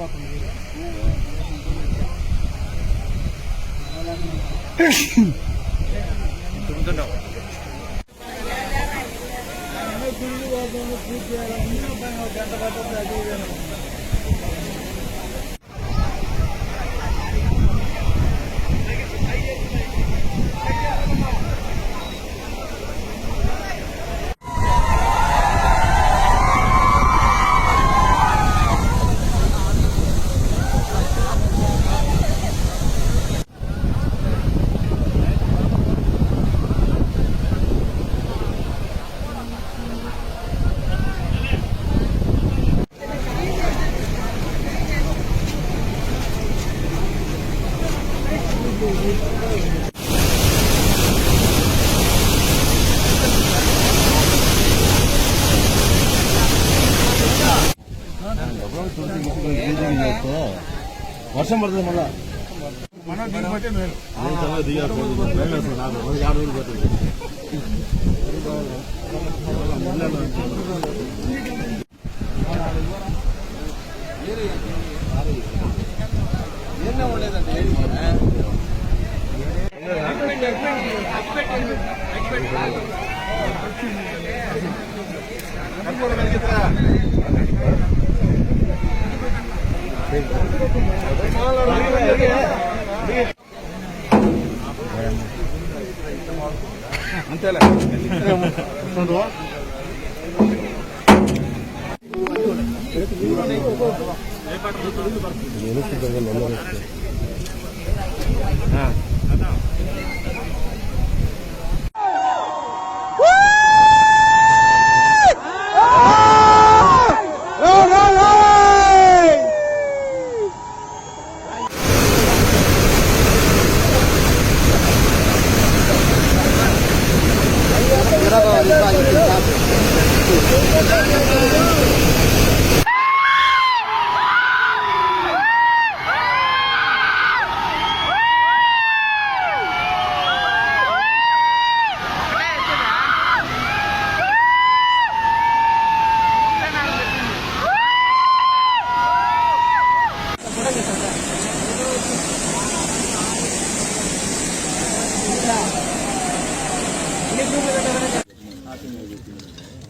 పోతుంది పూజ చేయాలి. మళ్ళా నేను అది இப்போ வருஷம் படுறது மழை என்ன ಒಳ್ಳೇದಂತ రోజులు పడుతుంది అంతేలే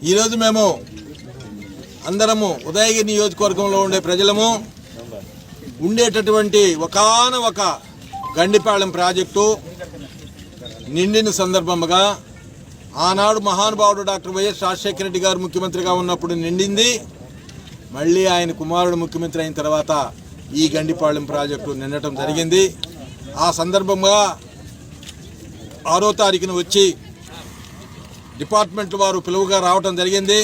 ఈరోజు మేము అందరము ఉదయగిరి నియోజకవర్గంలో ఉండే ప్రజలము ఉండేటటువంటి ఒకాన ఒక గండిపాళెం ప్రాజెక్టు నిండిన సందర్భముగా ఆనాడు మహానుభావుడు డాక్టర్ వైఎస్ రాజశేఖర రెడ్డి గారు ముఖ్యమంత్రిగా ఉన్నప్పుడు నిండింది. మళ్ళీ ఆయన కుమారుడు ముఖ్యమంత్రి అయిన తర్వాత ఈ గండిపాళెం ప్రాజెక్టు నిండటం జరిగింది. ఆ సందర్భంగా ఆరో తారీఖున వచ్చి డిపార్ట్మెంట్ వారు పిలువుగా రావటం జరిగింది.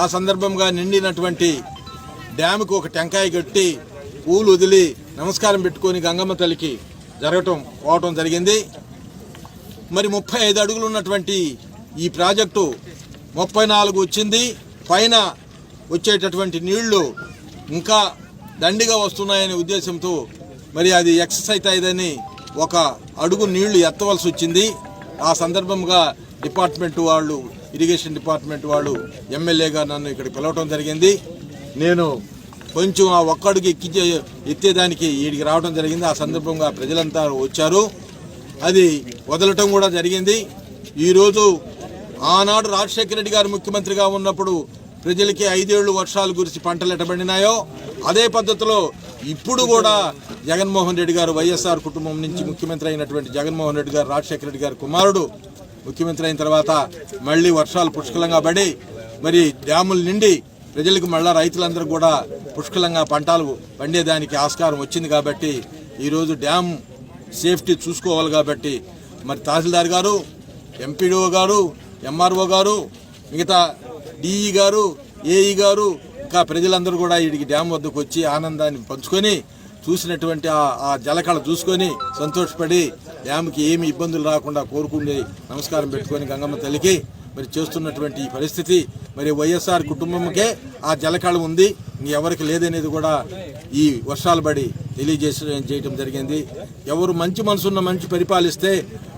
ఆ సందర్భంగా నిండినటువంటి డ్యాముకు ఒక టెంకాయ కట్టి పూలు వదిలి నమస్కారం పెట్టుకొని గంగమ్మ తల్లికి జరగటం పోవటం జరిగింది. మరి ముప్పై ఐదు అడుగులు ఉన్నటువంటి ఈ ప్రాజెక్టు ముప్పై నాలుగు వచ్చింది. పైన వచ్చేటటువంటి నీళ్ళు ఇంకా దండిగా వస్తున్నాయనే ఉద్దేశంతో మరి అది ఎక్సర్సైజ్ అయిందని ఒక అడుగు నీళ్ళు ఎత్తవలసి వచ్చింది. ఆ సందర్భంగా డిపార్ట్మెంట్ వాళ్ళు ఇరిగేషన్ డిపార్ట్మెంట్ వాళ్ళు ఎమ్మెల్యేగా నన్ను ఇక్కడ పిలవటం జరిగింది. నేను కొంచెం ఆ ఒక్కడికి ఎక్కించే ఎత్తేదానికి వీడికి రావడం జరిగింది. ఆ సందర్భంగా ప్రజలంతా వచ్చారు. అది వదలటం కూడా జరిగింది. ఈరోజు ఆనాడు రాజశేఖర రెడ్డి గారు ముఖ్యమంత్రిగా ఉన్నప్పుడు ప్రజలకి ఐదేళ్ళు వర్షాలు కురిసి పంటలు ఎట్టబడినాయో అదే పద్ధతిలో ఇప్పుడు కూడా జగన్మోహన్ రెడ్డి గారు వైఎస్ఆర్ కుటుంబం నుంచి ముఖ్యమంత్రి అయినటువంటి జగన్మోహన్ రెడ్డి గారు రాజశేఖర రెడ్డి గారి కుమారుడు. ముఖ్యమంత్రి అయిన తర్వాత మళ్ళీ వర్షాలు పుష్కలంగా పడి మరి డ్యాములు నిండి ప్రజలకు మళ్ళా రైతులందరూ కూడా పుష్కలంగా పంటలు పండేదానికి ఆస్కారం వచ్చింది కాబట్టి ఈరోజు డ్యామ్ సేఫ్టీ చూసుకోవాలి కాబట్టి మరి తహసీల్దార్ గారు ఎంపీడీఓ గారు ఎంఆర్ఓ గారు మిగతా డిఈ గారు ఏఈ గారు ఇంకా ప్రజలందరూ కూడా వీడికి డ్యామ్ వద్దకు వచ్చి ఆనందాన్ని పంచుకొని చూసినటువంటి ఆ- ఆ జలకళ చూసుకొని సంతోషపడి ఆమెకి ఏమి ఇబ్బందులు రాకుండా కోరుకుండే నమస్కారం పెట్టుకొని గంగమ్మ తల్లికి మరి చేస్తున్నటువంటి ఈ పరిస్థితి. మరి వైఎస్ఆర్ కుటుంబంకే ఆ జలకళ ఉంది. ఎవరికి లేదనేది కూడా ఈ వర్షాలు పడి తెలియజేసే చేయడం జరిగింది. ఎవరు మంచి మనసున్న మంచి పరిపాలిస్తే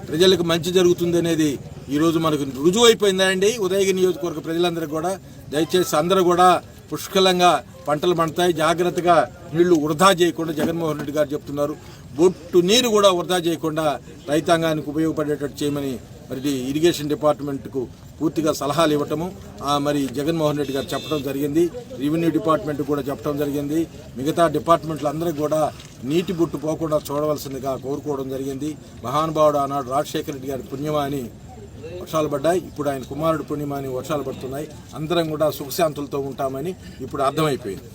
ప్రజలకు మంచి జరుగుతుంది అనేది ఈరోజు మనకు రుజువు అయిపోయిందండి ఉదయగిరి నియోజకవర్గ ప్రజలందరూ కూడా దయచేసి అందరూ కూడా పుష్కలంగా పంటలు పండుతాయి. జాగ్రత్తగా నీళ్ళు వృధా చేయకుండా జగన్మోహన్ రెడ్డి గారు చెప్తున్నారు. బొట్టు నీరు కూడా వృధా చేయకుండా రైతాంగానికి ఉపయోగపడేటట్టు చేయమని మరి ఇరిగేషన్ డిపార్ట్మెంట్కు పూర్తిగా సలహాలు ఇవ్వటము మరి జగన్మోహన్ రెడ్డి గారు చెప్పడం జరిగింది. రెవెన్యూ డిపార్ట్మెంట్ కూడా చెప్పడం జరిగింది. మిగతా డిపార్ట్మెంట్లు అందరికీ కూడా నీటి బుట్టు పోకుండా చూడవలసిందిగా కోరుకోవడం జరిగింది. మహానుభావుడు ఆనాడు రాజశేఖర రెడ్డి గారి పుణ్యమా అని వర్షాలు పడ్డాయి. ఇప్పుడు ఆయన కుమారుడు పుణ్యమాని వర్షాలు పడుతున్నాయి. అందరం కూడా సుఖశాంతులతో ఉంటామని ఇప్పుడు అర్థమైపోయింది.